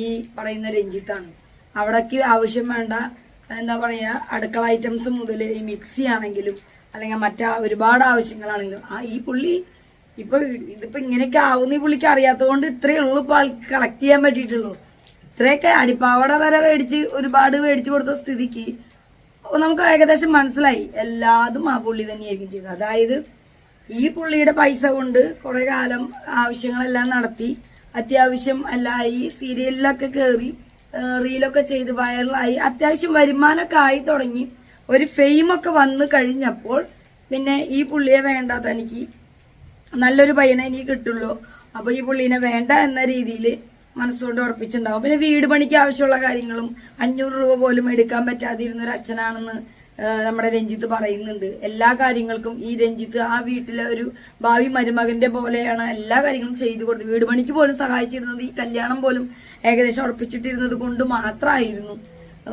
ഈ പറയുന്ന രഞ്ജിത്താണ്. അവിടേക്ക് ആവശ്യം വേണ്ട എന്താ പറയുക അടുക്കള ഐറ്റംസ് മുതൽ ഈ മിക്സി ആണെങ്കിലും അല്ലെങ്കിൽ മറ്റാ ഒരുപാട് ആവശ്യങ്ങളാണെങ്കിലും ആ ഈ പുള്ളി ഇപ്പൊ ഇതിപ്പോ ഇങ്ങനെയൊക്കെ ആവുന്ന ഈ പുള്ളിക്ക് അറിയാത്തതുകൊണ്ട് ഇത്രയേ ഉള്ളൂ ഇപ്പൊ ആൾക്ക് കളക്ട് ചെയ്യാൻ പറ്റിയിട്ടുള്ളൂ. ഇത്രയൊക്കെ അടിപ്പാവട വരെ മേടിച്ച് ഒരുപാട് മേടിച്ചു കൊടുത്ത സ്ഥിതിക്ക് നമുക്ക് ഏകദേശം മനസ്സിലായി. എല്ലാതും ആ പുള്ളി തന്നെയായിരിക്കും ചെയ്തത്. അതായത് ഈ പുള്ളിയുടെ പൈസ കൊണ്ട് കുറേ കാലം ആവശ്യങ്ങളെല്ലാം നടത്തി. അത്യാവശ്യം അല്ല ഈ സീരിയലിലൊക്കെ കയറി റീലൊക്കെ ചെയ്ത് വൈറലായി. അത്യാവശ്യം വരുമാനമൊക്കെ ആയി തുടങ്ങി. ഒരു ഫെയിമൊക്കെ വന്നു കഴിഞ്ഞപ്പോൾ പിന്നെ ഈ പുള്ളിയെ വേണ്ട തനിക്ക്. നല്ലൊരു പയ്യനെ എനിക്ക് കിട്ടുള്ളൂ. അപ്പോൾ ഈ പുള്ളീനെ വേണ്ട എന്ന രീതിയിൽ മനസ്സുകൊണ്ട് ഉറപ്പിച്ചിട്ടുണ്ടാവും. പിന്നെ വീട് പണിക്ക് ആവശ്യമുള്ള കാര്യങ്ങളും അഞ്ഞൂറ് രൂപ പോലും എടുക്കാൻ പറ്റാതിരുന്ന ഒരു അച്ഛനാണെന്ന് നമ്മുടെ രഞ്ജിത്ത് പറയുന്നുണ്ട്. എല്ലാ കാര്യങ്ങൾക്കും ഈ രഞ്ജിത്ത് ആ വീട്ടിലെ ഒരു ഭാവി മരുമകന്റെ പോലെയാണ് എല്ലാ കാര്യങ്ങളും ചെയ്തു കൊടുത്തത്. വീട് പണിക്ക് പോലും സഹായിച്ചിരുന്നത് ഈ കല്യാണം പോലും ഏകദേശം ഉറപ്പിച്ചിട്ടിരുന്നത് കൊണ്ട് മാത്രമായിരുന്നു.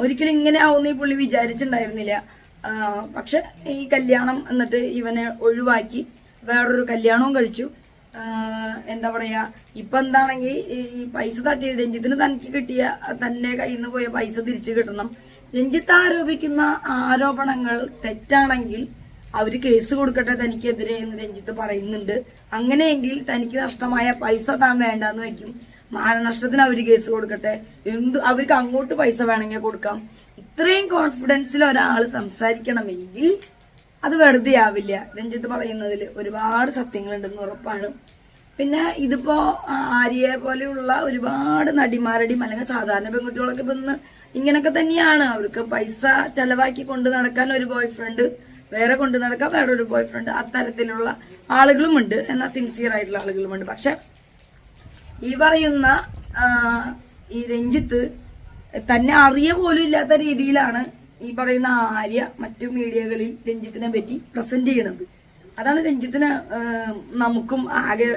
ഒരിക്കലും ഇങ്ങനെ ആവുന്ന ഈ പുള്ളി വിചാരിച്ചിട്ടുണ്ടായിരുന്നില്ല. പക്ഷെ ഈ കല്യാണം എന്നിട്ട് ഇവനെ ഒഴിവാക്കി. വേറൊരു കല്യാണവും കഴിച്ചു. എന്താ പറയാ ഇപ്പൊ എന്താണെങ്കിൽ ഈ പൈസ തട്ടിയ രഞ്ജിത്തിന് തനിക്ക് കിട്ടിയ തന്നെ കയ്യിൽ നിന്ന് പോയ പൈസ തിരിച്ചു കിട്ടണം. രഞ്ജിത്ത് ആരോപിക്കുന്ന ആരോപണങ്ങൾ തെറ്റാണെങ്കിൽ അവർ കേസ് കൊടുക്കട്ടെ തനിക്കെതിരെ എന്ന് രഞ്ജിത്ത് പറയുന്നുണ്ട്. അങ്ങനെയെങ്കിൽ തനിക്ക് നഷ്ടമായ പൈസ താൻ വേണ്ടെന്ന് വെക്കും മാനനഷ്ടത്തിന് അവർ കേസ് കൊടുക്കട്ടെ. എന്ത് അവർക്ക് അങ്ങോട്ട് പൈസ വേണമെങ്കിൽ കൊടുക്കാം. ഇത്രയും കോൺഫിഡൻസിൽ ഒരാൾ സംസാരിക്കണമെങ്കിൽ അത് വെറുതെ ആവില്ല. രഞ്ജിത്ത് പറയുന്നതിൽ ഒരുപാട് സത്യങ്ങളുണ്ടെന്ന് ഉറപ്പാണ്. പിന്നെ ഇതിപ്പോ ആ, ആര്യയെ പോലെയുള്ള ഒരുപാട് നടിമാരടിയും അല്ലെങ്കിൽ സാധാരണ പെൺകുട്ടികളൊക്കെ ഇപ്പം ഇന്ന് ഇങ്ങനൊക്കെ തന്നെയാണ്. അവർക്ക് പൈസ ചെലവാക്കി കൊണ്ട് നടക്കാൻ ഒരു ബോയ് ഫ്രണ്ട് വേറെ കൊണ്ട് നടക്കാൻ വേറെ ഒരു ബോയ് ഫ്രണ്ട് അത്തരത്തിലുള്ള ആളുകളുമുണ്ട്. എന്നാൽ സിൻസിയർ ആയിട്ടുള്ള ആളുകളുമുണ്ട്. പക്ഷെ ഈ പറയുന്ന ഈ രഞ്ജിത്ത് തന്നെ അറിയ പോലും ഇല്ലാത്ത രീതിയിലാണ് ഈ പറയുന്ന ആര്യ മറ്റു മീഡിയകളിൽ രഞ്ജിത്തിനെ പറ്റി പ്രസന്റ് ചെയ്യണത്. അതാണ് രഞ്ജിത്തിന് നമുക്കും ആകെ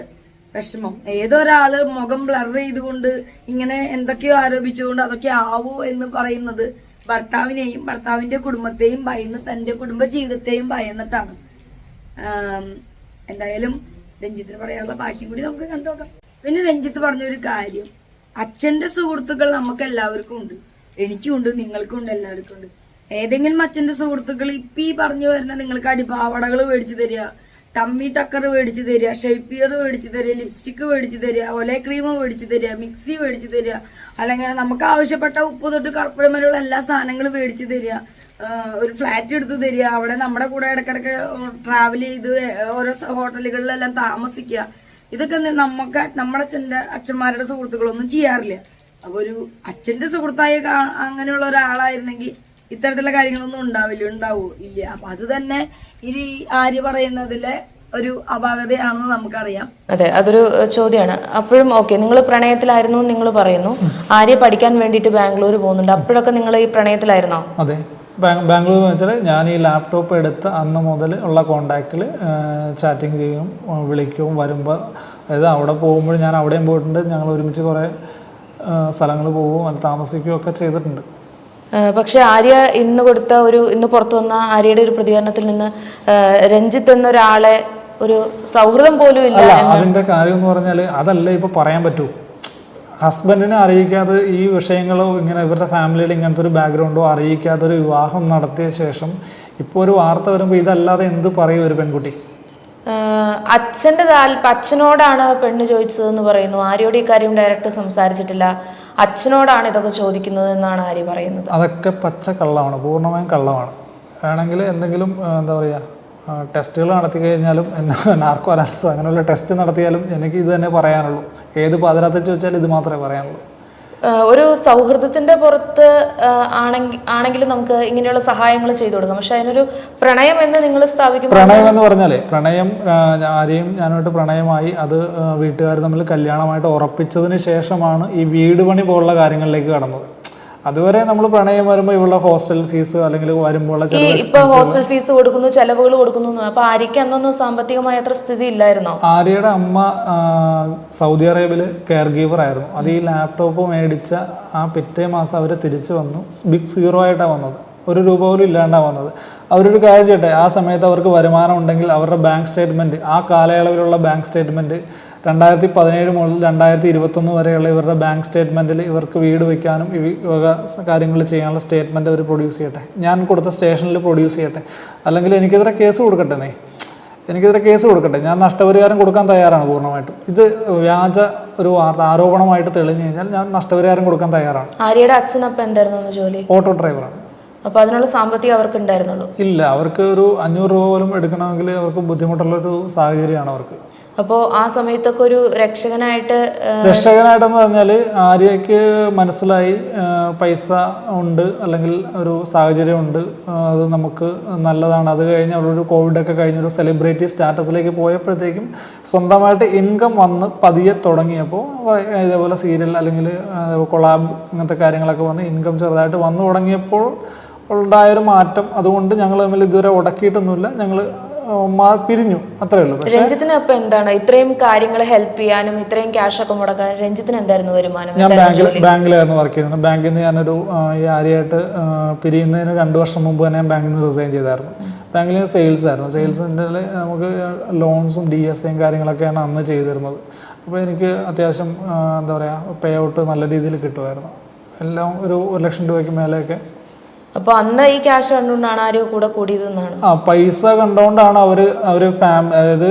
വിഷമം. ഏതൊരാൾ മുഖം ബ്ലർ ചെയ്തുകൊണ്ട് ഇങ്ങനെ എന്തൊക്കെയോ ആരോപിച്ചുകൊണ്ട് അതൊക്കെ ആവോ എന്ന് പറയുന്നത് ഭർത്താവിനെയും ഭർത്താവിന്റെ കുടുംബത്തെയും ഭയന്ന് തന്റെ കുടുംബ ജീവിതത്തെയും ഭയന്നിട്ടാണ് എന്തായാലും രഞ്ജിത്തിന് പറയാനുള്ള ബാക്കി കൂടി നമുക്ക് കണ്ടോക്കാം പിന്നെ രഞ്ജിത്ത് പറഞ്ഞൊരു കാര്യം. അച്ഛന്റെ സുഹൃത്തുക്കൾ നമുക്ക് എല്ലാവർക്കും ഉണ്ട്. എനിക്കും ഉണ്ട് നിങ്ങൾക്കും ഉണ്ട് എല്ലാവർക്കും ഉണ്ട്. ഏതെങ്കിലും അച്ഛന്റെ സുഹൃത്തുക്കൾ ഇപ്പൊ ഈ പറഞ്ഞു വരുന്ന നിങ്ങൾക്ക് അടിപാവടകൾ മേടിച്ചു തരിക ടമ്മി ടക്കർ മേടിച്ചു തരിക ഷെയ്പ്പിയർ മേടിച്ചു തരിക ലിപ്സ്റ്റിക്ക് മേടിച്ചു തരിക ഒലേ ക്രീം മേടിച്ചു തരിക മിക്സി മേടിച്ചു തരിക അല്ലെങ്കിൽ നമുക്ക് ആവശ്യപ്പെട്ട ഉപ്പ് തൊട്ട് കർപ്പൂരം എല്ലാ സാധനങ്ങളും മേടിച്ചു തരിക ഒരു ഫ്ലാറ്റ് എടുത്ത് തരിക അവിടെ നമ്മുടെ കൂടെ ഇടയ്ക്കിടയ്ക്ക് ട്രാവൽ ചെയ്ത് ഓരോ ഹോട്ടലുകളിലെല്ലാം താമസിക്കുക. ഇതൊക്കെ നമുക്ക് നമ്മുടെ അച്ഛന്റെ അച്ഛന്മാരുടെ സുഹൃത്തുക്കളൊന്നും ചെയ്യാറില്ല. അപ്പൊ ഒരു അച്ഛന്റെ സുഹൃത്തായ അങ്ങനെയുള്ള ഒരാളായിരുന്നെങ്കിൽ ഇത്തരത്തിലുള്ള കാര്യങ്ങളൊന്നും ഉണ്ടാവില്ല ഉണ്ടാവൂ ഇല്ല അപ്പൊ അത് തന്നെ ഇനി ആര് പറയുന്നതിലെ ഒരു അപാകതയാണെന്ന് നമുക്കറിയാം. അതെ അതൊരു ചോദ്യമാണ്. അപ്പോഴും ഓക്കെ നിങ്ങൾ പ്രണയത്തിലായിരുന്നു നിങ്ങൾ പറയുന്നു. ആര്യ പഠിക്കാൻ വേണ്ടിട്ട് ബാംഗ്ലൂർ പോകുന്നുണ്ട്. അപ്പോഴൊക്കെ നിങ്ങൾ ഈ പ്രണയത്തിലായിരുന്നോ? അതെ ബാംഗ്ലൂർ എന്ന് വെച്ചാൽ ഞാൻ ഈ ലാപ്ടോപ്പ് എടുത്ത് അന്ന് മുതൽ ഉള്ള കോണ്ടാക്റ്റിൽ ചാറ്റിങ് ചെയ്യും വിളിക്കും വരുമ്പോൾ അതായത് അവിടെ പോകുമ്പോൾ ഞാൻ അവിടെയും പോയിട്ടുണ്ട്. ഞങ്ങൾ ഒരുമിച്ച് കുറേ സ്ഥലങ്ങൾ പോകും അത് താമസിക്കുകയും ഒക്കെ ചെയ്തിട്ടുണ്ട്. പക്ഷെ ആര്യ ഇന്ന് കൊടുത്ത ഒരു ഇന്ന് പുറത്തു വന്ന ആര്യയുടെ ഒരു പ്രതികരണത്തിൽ നിന്ന് രഞ്ജിത്ത് എന്നൊരാളെ ഒരു സൗഹൃദം പോലും ഇല്ല അതിന്റെ കാര്യം എന്ന് പറഞ്ഞാൽ അതല്ല ഇപ്പൊ പറയാൻ പറ്റൂ. ഹസ്ബൻഡിനെ അറിയിക്കാതെ ഈ വിഷയങ്ങളോ ഇങ്ങനെ ഇവരുടെ ഫാമിലിയിൽ ഇങ്ങനത്തെ ഒരു ബാക്ക്ഗ്രൗണ്ടോ അറിയിക്കാതെ ഒരു വിവാഹം നടത്തിയ ശേഷം ഇപ്പോൾ ഒരു വാർത്ത വരുമ്പോൾ ഇതല്ലാതെ എന്ത് പറയും ഒരു പെൺകുട്ടി? അച്ഛന്റെ താല്പ അച്ഛനോടാണ് പെണ്ണ് ചോദിച്ചതെന്ന് പറയുന്നു. ആരോട് ഈ കാര്യം ഡയറക്റ്റ് സംസാരിച്ചിട്ടില്ല. അച്ഛനോടാണ് ഇതൊക്കെ ചോദിക്കുന്നത് എന്നാണ് ആര്യ പറയുന്നത്? അതൊക്കെ പച്ച കള്ളമാണ് പൂർണമായും കള്ളമാണ്. വേണമെങ്കിൽ എന്തെങ്കിലും എന്താ പറയുക ടെസ്റ്റുകൾ നടത്തി കഴിഞ്ഞാലും നാർക്കോ അനാലിസിസ് അങ്ങനെയുള്ള ടെസ്റ്റ് നടത്തിയാലും എനിക്ക് ഇത് തന്നെ പറയാനുള്ളൂ. ഏത് പാതിരാത്ത ചോദിച്ചാലും ഇത് മാത്രമേ പറയാനുള്ളൂ. ഒരു സൗഹൃദത്തിന്റെ പുറത്ത് ആണെങ്കിൽ ആണെങ്കിലും നമുക്ക് ഇങ്ങനെയുള്ള സഹായങ്ങൾ ചെയ്തു കൊടുക്കാം. പക്ഷെ അതിനൊരു പ്രണയം എന്ന് നിങ്ങൾ സ്ഥാപിക്കും പ്രണയം എന്ന് പറഞ്ഞാലേ പ്രണയം ആരെയും ഞാനായിട്ട് പ്രണയമായി അത് വീട്ടുകാർ തമ്മിൽ കല്യാണമായിട്ട് ഉറപ്പിച്ചതിന് ശേഷമാണ് ഈ വീട് പണി പോലുള്ള കാര്യങ്ങളിലേക്ക് കടന്നത്. അതുവരെ നമ്മൾ പ്രണയം വരുമ്പോൾ ഇവളുടെ ഹോസ്റ്റൽ ഫീസ് അല്ലെങ്കിൽ വരുമ്പോൾ ഈ ഇപ്പൊ ഹോസ്റ്റൽ ഫീസ് കൊടുക്കുന്നു ചെലവുകൾ കൊടുക്കുന്നു. അപ്പൊ ആര്യക്ക് അന്നൊന്നും സാമ്പത്തികമായ അത്ര സ്ഥിതി ഇല്ലായിരുന്നോ? ആര്യയുടെ അമ്മ സൗദി അറേബ്യയിൽ കെയർ ഗീവർ ആയിരുന്നു. അത് ഈ ലാപ്ടോപ്പ് മേടിച്ച ആ പിറ്റേ മാസം അവർ തിരിച്ചു വന്നു. ബിഗ് സീറോ ആയിട്ടാണ് വന്നത്. ഒരു രൂപ പോലും ഇല്ലാണ്ടാണ് വന്നത്. അവരൊരു കാര്യം ചെയ്യട്ടെ ആ സമയത്ത് അവർക്ക് വരുമാനം ഉണ്ടെങ്കിൽ അവരുടെ ബാങ്ക് സ്റ്റേറ്റ്മെന്റ് ആ കാലയളവിലുള്ള ബാങ്ക് സ്റ്റേറ്റ്മെന്റ് രണ്ടായിരത്തി പതിനേഴ് മുതൽ രണ്ടായിരത്തി ഇരുപത്തൊന്ന് വരെയുള്ള ഇവരുടെ ബാങ്ക് സ്റ്റേറ്റ്മെന്റിൽ ഇവർക്ക് വീട് വയ്ക്കാനും ഈ വക കാര്യങ്ങൾ ചെയ്യാനുള്ള സ്റ്റേറ്റ്മെന്റ് അവർ പ്രൊഡ്യൂസ് ചെയ്യട്ടെ. ഞാൻ കൊടുത്ത സ്റ്റേഷനിൽ പ്രൊഡ്യൂസ് ചെയ്യട്ടെ. അല്ലെങ്കിൽ എനിക്കെതിരെ കേസ് കൊടുക്കട്ടെ നീ. എനിക്കെതിരെ കേസ് കൊടുക്കട്ടെ. ഞാൻ നഷ്ടപരിഹാരം കൊടുക്കാൻ തയ്യാറാണ് പൂർണമായിട്ടും. ഇത് വ്യാജ ഒരു വാർത്ത ആരോപണമായിട്ട് തെളിഞ്ഞു കഴിഞ്ഞാൽ ഞാൻ നഷ്ടപരിഹാരം കൊടുക്കാൻ തയ്യാറാണ്. ആര്യയുടെ അച്ഛനപ്പം എന്തായിരുന്നു അന്ന് ജോലി? ഓട്ടോ ഡ്രൈവറാണ്. അപ്പോൾ അതിനുള്ള സാമ്പത്തികം അവർക്ക് ഉണ്ടായിരുന്നുള്ളൂ? ഇല്ല അവർക്ക് ഒരു അഞ്ഞൂറ് രൂപ പോലും എടുക്കണമെങ്കിൽ അവർക്ക് ബുദ്ധിമുട്ടുള്ളൊരു സാഹചര്യമാണ് അവർക്ക്. അപ്പോൾ ആ സമയത്തൊക്കെ ഒരു രക്ഷകനായിട്ട് രക്ഷകനായിട്ടെന്ന് പറഞ്ഞാൽ ആര്യയ്ക്ക് മനസ്സിലായി പൈസ ഉണ്ട് അല്ലെങ്കിൽ ഒരു സാഹചര്യം ഉണ്ട് അത് നമുക്ക് നല്ലതാണ്. അത് കഴിഞ്ഞ് അവളൊരു കോവിഡൊക്കെ കഴിഞ്ഞൊരു സെലിബ്രിറ്റി സ്റ്റാറ്റസിലേക്ക് പോയപ്പോഴത്തേക്കും സ്വന്തമായിട്ട് ഇൻകം വന്ന് പതിയെ തുടങ്ങിയപ്പോൾ ഇതേപോലെ സീരിയൽ അല്ലെങ്കിൽ കൊളാബ് അങ്ങനത്തെ കാര്യങ്ങളൊക്കെ വന്ന് ഇൻകം ചെറുതായിട്ട് വന്നു തുടങ്ങിയപ്പോൾ ഉണ്ടായൊരു മാറ്റം. അതുകൊണ്ട് ഞങ്ങൾ തമ്മിൽ ഇതുവരെ ഉടക്കിയിട്ടൊന്നുമില്ല. ഞങ്ങൾ പിരിഞ്ഞു. അത്രേ ഉള്ളൂ. രഞ്ജിത്തിന് അപ്പൊ എന്താണ്? ഇത്രയും കാര്യങ്ങൾ ഹെൽപ്പ് ചെയ്യാനും ഇത്രയും ക്യാഷ് ഒക്കെ മുടക്കാൻ രഞ്ജിത്തിന് എന്തായിരുന്നു വരുമാനം? ഞാൻ ബാങ്കിൽ ബാങ്കിലായിരുന്നു വർക്ക് ചെയ്യുന്നത്. ബാങ്കിൽ നിന്ന് ഞാനൊരു ഈ ആരെയായിട്ട് പിരിയുന്നതിന് രണ്ട് വർഷം മുമ്പ് തന്നെ ഞാൻ ബാങ്കിൽ നിന്ന് റിസൈൻ ചെയ്തായിരുന്നു. ബാങ്കിൽ സെയിൽസ് ആയിരുന്നു. സെയിൽസിന്റെ നമുക്ക് ലോൺസും ഡി എസ് എയും കാര്യങ്ങളൊക്കെയാണ് അന്ന് ചെയ്തിരുന്നത്. അപ്പോൾ എനിക്ക് അത്യാവശ്യം എന്താ പറയുക പേ ഔട്ട് നല്ല രീതിയിൽ കിട്ടുമായിരുന്നു. എല്ലാം ഒരു ഒരു ലക്ഷം രൂപയ്ക്ക് മേലെയൊക്കെ അപ്പൊ അന്ന് ഈ ക്യാഷ് കണ്ടുകൊണ്ടാണ് ആര്യ കൂടെ കൂടിയതെന്നാണ്. ആ പൈസ കണ്ടുകൊണ്ടാണ് അവർ അവർ അതായത്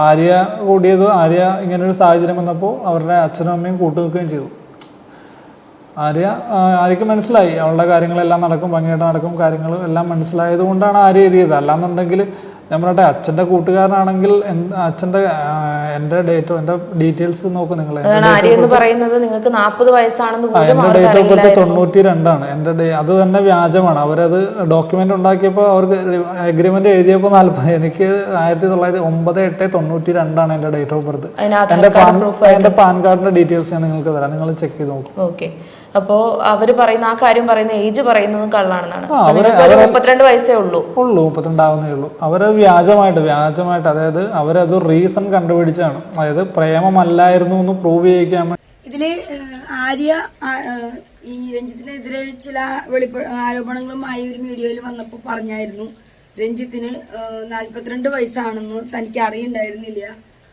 ആര്യ കൂടിയത് ആര്യ ഇങ്ങനെ ഒരു സാഹചര്യം വന്നപ്പോൾ അവരുടെ അച്ഛനും അമ്മയും കൂട്ടുനിൽക്കുകയും ചെയ്തു. ആര്യ ആര്യക്ക് മനസ്സിലായി അവളുടെ കാര്യങ്ങളെല്ലാം നടക്കും ഭംഗിയായിട്ട് നടക്കും കാര്യങ്ങൾ എല്ലാം മനസ്സിലായത് കൊണ്ടാണ് ആര്യ ഇത് ചെയ്തത്. അല്ലാന്നുണ്ടെങ്കിൽ നമ്മുടെ അച്ഛന്റെ കൂട്ടുകാരനാണെങ്കിൽ അച്ഛന്റെ അച്ഛന്റെ എന്റെ ഡേറ്റോ എന്റെ ഡീറ്റെയിൽസ് നോക്കും നിങ്ങൾ പറയുന്നത്. നിങ്ങൾക്ക് നാൽപ്പത് വയസ്സാണെന്ന് എന്റെ ഡേറ്റ് ഓഫ് ബർത്ത് തൊണ്ണൂറ്റി രണ്ടാണ് എന്റെ ഡേ അത് തന്നെ വ്യാജമാണ്. അവരത് ഡോക്യുമെന്റ് ഉണ്ടാക്കിയപ്പോൾ അവർക്ക് അഗ്രിമെന്റ് എഴുതിയപ്പോൾ നാല്പത് എനിക്ക് ആയിരത്തി തൊള്ളായിരത്തി ഒമ്പത് എട്ട് തൊണ്ണൂറ്റി രണ്ടാണ് എന്റെ ഡേറ്റ് ഓഫ് ബർത്ത്. എന്റെ എന്റെ പാൻ എന്റെ പാൻ കാർഡിന്റെ ഡീറ്റെയിൽസ് ഞാൻ നിങ്ങൾക്ക് തരാം. നിങ്ങൾ ചെക്ക് ചെയ്ത് നോക്കും. ഓക്കെ. അപ്പോ അവർ പറയുന്ന ആ കാര്യം പറയുന്ന ഏജ് പറയുന്നത് കള്ളാണെന്നാണ്. മുപ്പത്തിരണ്ട് വയസ്സേ ഉള്ളൂ. ഉള്ളൂ മുപ്പത്തിരണ്ടാവുന്നേ ഉള്ളൂ. അവരത് വ്യാജമായിട്ട് വ്യാജമായിട്ട് അതായത് അവരത് റീസൺ കണ്ടുപിടിച്ചാണ്. അതായത് പ്രേമമല്ലായിരുന്നു എന്ന് പ്രൂവ് ചെയ്യിക്കാൻ വേണ്ടി. ഇതിൽ ആര്യ ഈ രഞ്ജിത്തിനെതിരെ ചില വെളിപ്പ ആരോപണങ്ങളുമായി ഒരു മീഡിയയിൽ വന്നപ്പോൾ പറഞ്ഞായിരുന്നു. രഞ്ജിത്തിന് നാൽപ്പത്തിരണ്ട് നാല്പത്തിരണ്ട് വയസ്സാണെന്ന് തനിക്ക് അറിയണ്ടായിരുന്നില്ല.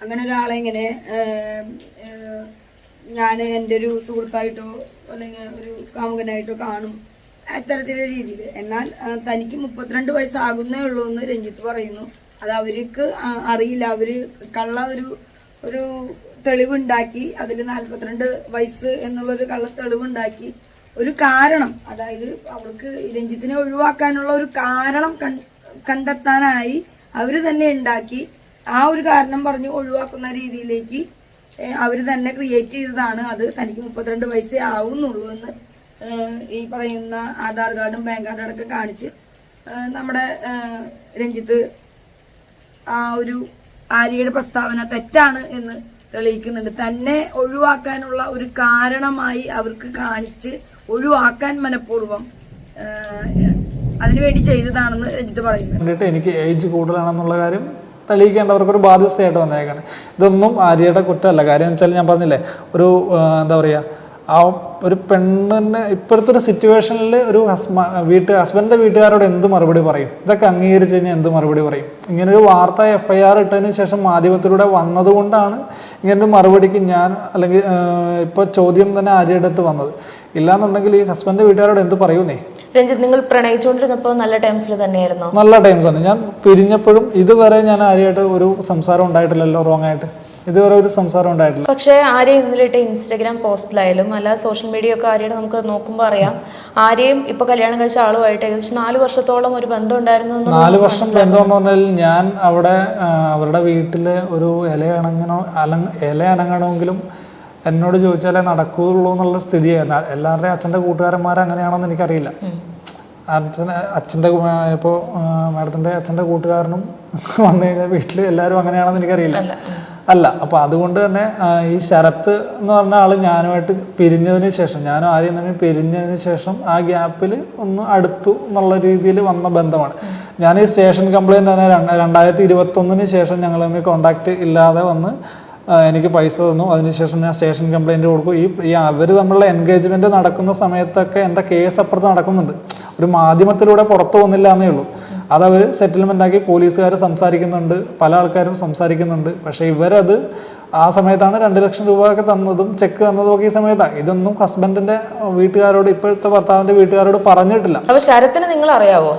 അങ്ങനെ ഒരാളെ ഇങ്ങനെ ഞാൻ എന്റെ ഒരു സുഹൃത്തായിട്ടോ അല്ലെങ്കിൽ ഒരു കാമുകനായിട്ടോ കാണും അത്തരത്തിലുള്ള രീതിയിൽ. എന്നാൽ തനിക്ക് മുപ്പത്തിരണ്ട് വയസ്സാകുന്നേ ഉള്ളൂ എന്ന് രഞ്ജിത്ത് പറയുന്നു. അത് അവർക്ക് അറിയില്ല. അവർ കള്ള ഒരു ഒരു തെളിവുണ്ടാക്കി അതിൽ നാൽപ്പത്തിരണ്ട് വയസ്സ് എന്നുള്ളൊരു കള്ള തെളിവുണ്ടാക്കി ഒരു കാരണം അതായത് അവൾക്ക് രഞ്ജിത്തിനെ ഒഴിവാക്കാനുള്ള ഒരു കാരണം കണ്ടെത്താനായി അവർ തന്നെ ഉണ്ടാക്കി ആ ഒരു കാരണം പറഞ്ഞ് ഒഴിവാക്കുന്ന രീതിയിലേക്ക് അവർ തന്നെ ക്രിയേറ്റ് ചെയ്തതാണ്. അത് തനിക്ക് മുപ്പത്തിരണ്ട് വയസ്സേ ആവുന്നുള്ളൂ എന്ന് ഈ പറയുന്ന ആധാർ കാർഡും പാൻ കാർഡും അടക്കം കാണിച്ച് നമ്മുടെ രഞ്ജിത്ത് ആ ഒരു ആര്യയുടെ പ്രസ്താവന തെറ്റാണ് എന്ന് തെളിയിക്കുന്നുണ്ട്. തന്നെ ഒഴിവാക്കാനുള്ള ഒരു കാരണമായി അവർക്ക് കാണിച്ച് ഒഴിവാക്കാൻ മനഃപൂർവം അതിനുവേണ്ടി ചെയ്തതാണെന്ന് രഞ്ജിത്ത് പറയുന്നു. എനിക്ക് ഏജ് കൂടുതലാണെന്നുള്ള കാര്യം തെളിയിക്കേണ്ടവർക്ക് ഒരു ബാധ്യതയായിട്ട് വന്നേക്കാണ്. ഇതൊന്നും ആര്യയുടെ കുറ്റമല്ല. കാര്യം വെച്ചാൽ ഞാൻ പറഞ്ഞില്ലേ ഒരു എന്താ പറയുക ആ ഒരു പെണ്ണിന് ഇപ്പോഴത്തെ ഒരു സിറ്റുവേഷനിൽ ഒരു ഹസ്ബ വീട്ട് ഹസ്ബൻഡിന്റെ വീട്ടുകാരോട് എന്ത് മറുപടി പറയും? ഇതൊക്കെ അംഗീകരിച്ച് കഴിഞ്ഞാൽ എന്ത് മറുപടി പറയും? ഇങ്ങനൊരു വാർത്ത എഫ് ഐ ആർ ഇട്ടതിന് ശേഷം മാധ്യമത്തിലൂടെ വന്നതുകൊണ്ടാണ് ഇങ്ങനൊരു മറുപടിക്ക് ഞാൻ അല്ലെങ്കിൽ ഇപ്പോൾ ചോദ്യം തന്നെ ആര്യയുടെ അടുത്ത് വന്നത്. ഇല്ലാന്നുണ്ടെങ്കിൽ ഈ ഹസ്ബൻഡിന്റെ വീട്ടുകാരോട് എന്ത് പറയൂന്നേ? രഞ്ജിത്ത് നിങ്ങൾ പ്രണയിച്ചുകൊണ്ടിരുന്നപ്പോൾ നല്ല ടൈംസിൽ തന്നെയായിരുന്നു? നല്ല ടൈംസ് ആണ്. ഞാൻ പിരിഞ്ഞപ്പോഴും ഇതുവരെ ഞാൻ ആരെയായിട്ട് ഒരു സംസാരം ഉണ്ടായിട്ടില്ലല്ലോ റോങ് ആയിട്ട്. ഇതുവരെ ഒരു സംസാരം ഉണ്ടായിട്ടില്ല. പക്ഷേ ആരെയും ഇന്നലെ ഇൻസ്റ്റാഗ്രാം പോസ്റ്റിലായാലും അല്ല സോഷ്യൽ മീഡിയ ഒക്കെ ആരെയും നമുക്ക് നോക്കുമ്പോൾ അറിയാം. ആരെയും ഇപ്പൊ കല്യാണം കഴിച്ച ആളുമായിട്ട് ഏകദേശം നാല് വർഷത്തോളം ഒരു ബന്ധം ഉണ്ടായിരുന്നു നാല് വർഷം ബന്ധം എന്ന് പറഞ്ഞാൽ ഞാൻ അവിടെ അവരുടെ വീട്ടിൽ ഒരു ഇല അണങ്ങണോ അലങ് ഇല അനങ്ങണമെങ്കിലും എന്നോട് ചോദിച്ചാലേ നടക്കുകയുള്ളൂ എന്നുള്ള സ്ഥിതിയായിരുന്നു. എല്ലാവരുടെയും അച്ഛന്റെ കൂട്ടുകാരന്മാർ അങ്ങനെയാണോന്ന് എനിക്കറിയില്ല അച്ഛൻ അച്ഛന്റെ ഇപ്പോൾ മാഡത്തിന്റെ അച്ഛന്റെ കൂട്ടുകാരനും വന്നു കഴിഞ്ഞാൽ വീട്ടിൽ എല്ലാവരും അങ്ങനെയാണെന്ന് എനിക്കറിയില്ല. അല്ല. അപ്പോൾ അതുകൊണ്ട് തന്നെ ഈ ശരത്ത് എന്ന് പറഞ്ഞ ആൾ ഞാനുമായിട്ട് പിരിഞ്ഞതിന് ശേഷം ഞാനും ആരെയും തമ്മിൽ പിരിഞ്ഞതിന് ശേഷം ആ ഗ്യാപ്പിൽ ഒന്ന് അടുത്തു എന്നുള്ള രീതിയിൽ വന്ന ബന്ധമാണ്. ഞാൻ ഈ സ്റ്റേഷൻ കംപ്ലയിന്റ് തന്നെ രണ്ട് രണ്ടായിരത്തി ഇരുപത്തൊന്നിന് ശേഷം ഞങ്ങൾ തമ്മിൽ കോണ്ടാക്ട് ഇല്ലാതെ വന്ന് എനിക്ക് പൈസ തന്നു. അതിനുശേഷം ഞാൻ സ്റ്റേഷൻ കംപ്ലയിന്റ് കൊടുക്കും ഈ ഈ അവർ തമ്മിലുള്ള എൻഗേജ്മെന്റ് നടക്കുന്ന സമയത്തൊക്കെ എന്റെ കേസ് അപ്പുറത്ത് നടക്കുന്നുണ്ട്. ഒരു മാധ്യമത്തിലൂടെ പുറത്തു വന്നില്ല എന്നേ ഉള്ളൂ. അതവർ സെറ്റിൽമെന്റ് ആക്കി പോലീസുകാർ സംസാരിക്കുന്നുണ്ട് പല ആൾക്കാരും സംസാരിക്കുന്നുണ്ട്. പക്ഷേ ഇവരത് ആ സമയത്താണ് രണ്ട് ലക്ഷം രൂപയൊക്കെ ഒക്കെ തന്നതും ചെക്ക് തന്നതും ഒക്കെ ഈ സമയത്താണ് ഇതൊന്നും ഹസ്ബൻഡിന്റെ വീട്ടുകാരോട് ഇപ്പോഴത്തെ ഭർത്താവിന്റെ വീട്ടുകാരോട് പറഞ്ഞിട്ടില്ല. അപ്പൊ ശരത്തിന് നിങ്ങൾ അറിയാവോ?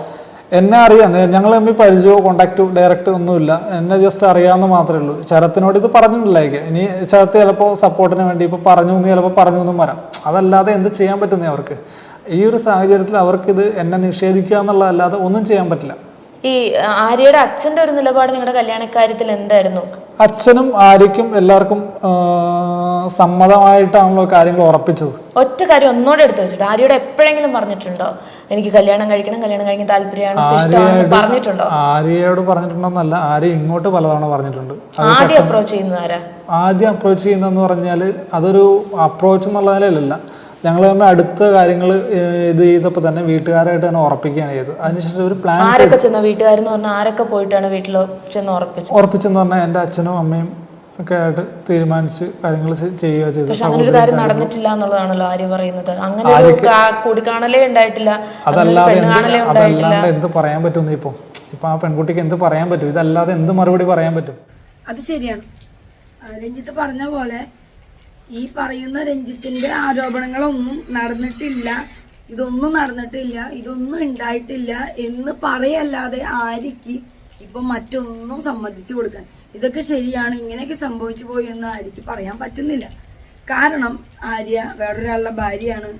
എന്നെ അറിയാം. ഞങ്ങൾ തമ്മിൽ പരിചയമോ കോണ്ടാക്റ്റോ ഡയറക്റ്റ് ഒന്നുമില്ല എന്നെ ജസ്റ്റ് അറിയാമെന്ന് മാത്രമേ ഉള്ളൂ. ശരത്തിനോട് ഇത് പറഞ്ഞിട്ടില്ലായിരിക്കും ഇനി ശരത്ത് ചിലപ്പോൾ സപ്പോർട്ടിന് വേണ്ടി ഇപ്പോൾ പറഞ്ഞു എന്ന് ചിലപ്പോൾ പറഞ്ഞു എന്നും വരാം. അതല്ലാതെ എന്ത് ചെയ്യാൻ പറ്റുന്നേ അവർക്ക്? ഈ ഒരു സാഹചര്യത്തിൽ അവർക്കിത് എന്നെ നിഷേധിക്കുക എന്നുള്ളതല്ലാതെ ഒന്നും ചെയ്യാൻ പറ്റില്ല. ഈ ആര്യയുടെ അച്ഛന്റെ ഒരു നിലപാട് നിങ്ങളുടെ കല്യാണക്കാര്യത്തിൽ എന്തായിരുന്നു? അച്ഛനും ആര്യക്കും എല്ലാവർക്കും സമ്മതമായിട്ടാണല്ലോ കാര്യങ്ങൾ ഉറപ്പിച്ചത്. ഒറ്റ കാര്യം ഒന്നോടെ എടുത്തു വെച്ചിട്ട് ആര്യയോട് എപ്പോഴെങ്കിലും പറഞ്ഞിട്ടുണ്ടോ? എനിക്ക് കല്യാണം കഴിക്കണം കല്യാണം കഴിക്കാൻ താല്പര്യമാണ് പറഞ്ഞിട്ടുണ്ടോ? ആര്യയോട് പറഞ്ഞിട്ടുണ്ടോന്നല്ല ആര്യ ഇങ്ങോട്ട് പലതവണ പറഞ്ഞിട്ടുണ്ട്. ആദ്യം അപ്രോച്ച് ചെയ്യുന്നത് ആരാ? ആദ്യം അപ്രോച്ച് ചെയ്യുന്നതെന്ന് പറഞ്ഞാൽ അതൊരു അപ്രോച്ച് എന്നുള്ള നിലയിലല്ല. ഞങ്ങൾ തമ്മിൽ അടുത്ത കാര്യങ്ങൾ ഇത് ചെയ്തപ്പോൾ തന്നെ വീട്ടുകാരായിട്ട് തന്നെ ഉറപ്പിക്കുകയാണ് ചെയ്തത്. അതിനുശേഷം ഒരു പ്ലാൻ ആരൊക്കെ ചെന്ന? വീട്ടുകാരെന്ന് പറഞ്ഞാൽ ആരൊക്കെ പോയിട്ടാണ് വീട്ടിൽ ചെന്ന് ഉറപ്പിച്ചത്? ഉറപ്പിച്ചെന്ന് പറഞ്ഞാൽ എന്റെ അച്ഛനും അമ്മയും ഒക്കെ ആയിട്ട് തീരുമാനിച്ച് കാര്യങ്ങൾ ചെയ്യുക ചെയ്തു പക്ഷെ അങ്ങനെ ഒരു കാര്യം നടന്നിട്ടില്ല എന്നുള്ളതാണല്ലോ ആര്യ പറയുന്നത്. അങ്ങനെ ഒരു കൂടിക്കാണലേ ഉണ്ടായിട്ടില്ല. ഒരു അതല്ലാതെ എന്ത് അതല്ലാണ്ട് എന്ത് പറയാൻ പറ്റുമെന്ന് ഇപ്പൊ? ഇപ്പൊ ആ പെൺകുട്ടിക്ക് എന്ത് പറയാൻ പറ്റും? ഇതല്ലാതെ എന്ത് മറുപടി പറയാൻ പറ്റും? അത് ശരിയാണ്. രഞ്ജിത്ത് പറഞ്ഞ പോലെ ഈ പറയുന്ന രഞ്ജിത്തിന്റെ ആരോപണങ്ങളൊന്നും നടന്നിട്ടില്ല. ഇതൊന്നും നടന്നിട്ടില്ല. ഇതൊന്നും ഉണ്ടായിട്ടില്ല എന്ന് പറയല്ലാതെ ആര്യക്ക് ഇപ്പൊ മറ്റൊന്നും സമ്മതിച്ചു കൊടുക്കാൻ. ഇതൊക്കെ ശരിയാണ് ഇങ്ങനെയൊക്കെ സംഭവിച്ചു പോയി എന്ന് ആര്യക്ക് പറയാൻ പറ്റുന്നില്ല. കാരണം ആര്യ വേറൊരാളുടെ ഭാര്യയാണ്.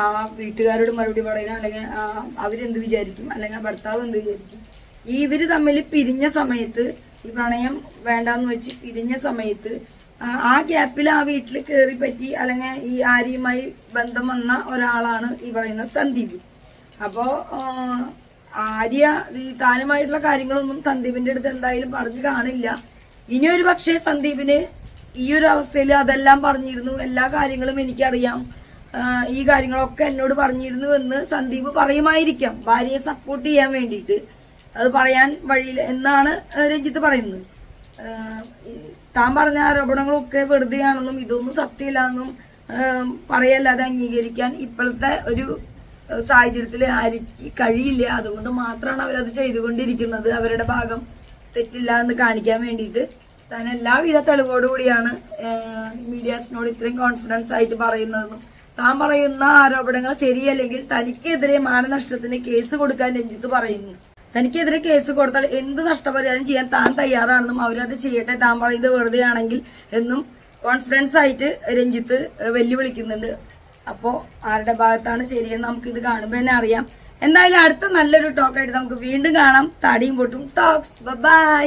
ആ വീട്ടുകാരോട് മറുപടി പറയുന്ന അല്ലെങ്കിൽ അവരെന്ത് വിചാരിക്കും? അല്ലെങ്കിൽ ഭർത്താവ് എന്ത് വിചാരിക്കും? ഇവർ തമ്മിൽ പിരിഞ്ഞ സമയത്ത് ഈ പ്രണയം വേണ്ടാന്ന് വെച്ച് പിരിഞ്ഞ സമയത്ത് ആ, ഗ്യാപ്പിൽ ആ വീട്ടിൽ കയറി പറ്റി അല്ലെങ്കിൽ ഈ ആര്യയുമായി ബന്ധം വന്ന ഒരാളാണ് ഈ പറയുന്ന സന്ദീപ്. അപ്പോ ആര്യ താനുമായിട്ടുള്ള കാര്യങ്ങളൊന്നും സന്ദീപിന്റെ അടുത്ത് എന്തായാലും പറഞ്ഞു കാണില്ല. ഇനി പക്ഷേ സന്ദീപിന് ഈ ഒരു അവസ്ഥയിൽ അതെല്ലാം പറഞ്ഞിരുന്നു. എല്ലാ കാര്യങ്ങളും എനിക്കറിയാം. ഈ കാര്യങ്ങളൊക്കെ എന്നോട് പറഞ്ഞിരുന്നു എന്ന് സന്ദീപ് പറയുമായിരിക്കാം. ഭാര്യയെ സപ്പോർട്ട് ചെയ്യാൻ വേണ്ടിയിട്ട്. അത് പറയാൻ വഴിയില്ല എന്നാണ് രഞ്ജിത്ത് പറയുന്നത്. താൻ പറഞ്ഞ ആരോപണങ്ങളൊക്കെ വെറുതെയാണെന്നും ഇതൊന്നും സത്യമില്ലാന്നും പറയല്ലാതെ അംഗീകരിക്കാൻ ഇപ്പോഴത്തെ ഒരു സാഹചര്യത്തിൽ ആർക്ക് കഴിയില്ല. അതുകൊണ്ട് മാത്രമാണ് അവരത് ചെയ്തുകൊണ്ടിരിക്കുന്നത്. അവരുടെ ഭാഗം തെറ്റില്ല എന്ന് കാണിക്കാൻ വേണ്ടിയിട്ട്. താൻ എല്ലാവിധ തെളിവോടുകൂടിയാണ് മീഡിയാസിനോട് ഇത്രയും കോൺഫിഡൻസ് ആയിട്ട് പറയുന്നതെന്നും. താൻ പറയുന്ന ആരോപണങ്ങൾ ശരിയല്ലെങ്കിൽ തനിക്കെതിരെ മാനനഷ്ടത്തിന് കേസ് കൊടുക്കാൻ രഞ്ജിത്ത് പറയുന്നു. തനിക്കെതിരെ കേസ് കൊടുത്താൽ എന്ത് നഷ്ടപരിഹാരം ചെയ്യാൻ താൻ തയ്യാറാണെന്നും അവരത് ചെയ്യട്ടെ താൻ പറയുന്നത് വെറുതെ ആണെങ്കിൽ എന്നും കോൺഫിഡൻസ് ആയിട്ട് രഞ്ജിത്ത് വെല്ലുവിളിക്കുന്നുണ്ട്. അപ്പോൾ ആരുടെ ഭാഗത്താണ് ശരിയെന്ന് നമുക്ക് ഇത് കാണുമ്പോൾ തന്നെ അറിയാം. എന്തായാലും അടുത്ത നല്ലൊരു ടോക്കായിട്ട് നമുക്ക് വീണ്ടും കാണാം. തടിയും പൊട്ടും. Talks by